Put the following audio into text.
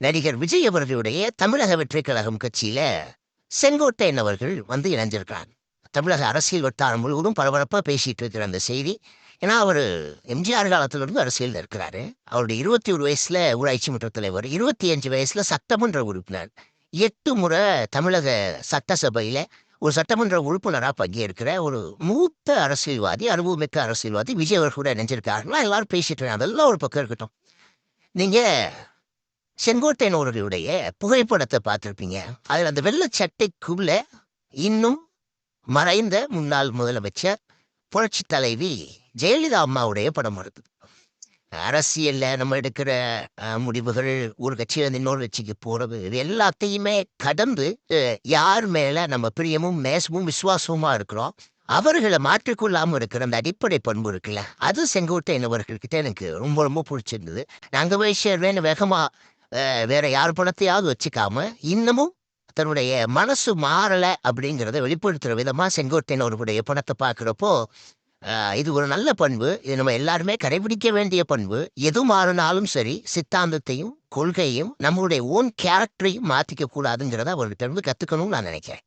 நடிகர் விஜய் அவர்களுடைய தமிழக வெற்றி கழகம் கட்சியில செங்கோட்டையன் அவர்கள் வந்து இணைஞ்சிருக்கிறார் தமிழக அரசியல் வட்டாரம் முழுவதும் பரபரப்பாக பேசிட்டு இருக்கிற அந்த செய்தி. ஏன்னா அவர் எம்ஜிஆர் காலத்திலிருந்து அரசியல் இருக்கிறாரு. அவருடைய இருபத்தி ஒரு வயசுல ஊராட்சி மன்ற தலைவர் இருபத்தி அஞ்சு வயசுல சட்டமன்ற உறுப்பினர் எட்டு முறை தமிழக சட்டசபையில ஒரு சட்டமன்ற உறுப்பினராக பங்கேற்கிற ஒரு மூத்த அரசியல்வாதி அனுபவமிக்க அரசியல்வாதி விஜய் அவர்கள் கூட நினைஞ்சிருக்காருன்னா எல்லாரும் பேசிட்டு இருக்காங்க. அதெல்லாம் ஒரு பக்கம் இருக்கட்டும். நீங்கள் செங்கோட்டையன் அவர்களுடைய புகைப்படத்தை பார்த்துருப்பீங்க. அதில் அந்த வெள்ளை சட்டைக்குள்ள இன்னும் மறைந்த முன்னாள் முதலமைச்சர் புரட்சி தலைவி ஜெயலலிதா அம்மாவுடைய படம் வருது. அரசியல்ல நம்ம எடுக்கிற முடிவுகள் ஒரு கட்சியில இன்னொரு கட்சிக்கு போறது இது எல்லாத்தையுமே கடந்து யார் மேல நம்ம பிரியமும் மேசமும் விசுவாசமாக இருக்கிறோம் அவர்களை மாற்றிக்கொள்ளாம இருக்கிற அந்த அடிப்படை பண்பு இருக்குல்ல அது செங்கோட்டையன் அவர்கள்கிட்ட எனக்கு ரொம்ப ரொம்ப பிடிச்சிருந்தது. நாங்க போய் சேர்வேன்னு வேகமாக வேற யார் பணத்தையாவது வச்சுக்காம இன்னமும் தன்னுடைய மனசு மாறலை அப்படிங்கிறத வெளிப்படுத்துற விதமா செங்கோட்டையன் அவர்களுடைய பணத்தை பார்க்குறப்போ இது ஒரு நல்ல பண்பு. இது நம்ம எல்லாருமே கடைபிடிக்க வேண்டிய பண்பு. எது மாறினாலும் சரி சித்தாந்தத்தையும் கொள்கையும் நம்மளுடைய ஓன் கேரக்டரையும் மாற்றிக்க கூடாதுங்கிறத அவர்கிட்ட இருந்து கத்துக்கணும்னு நான் நினைக்கிறேன்.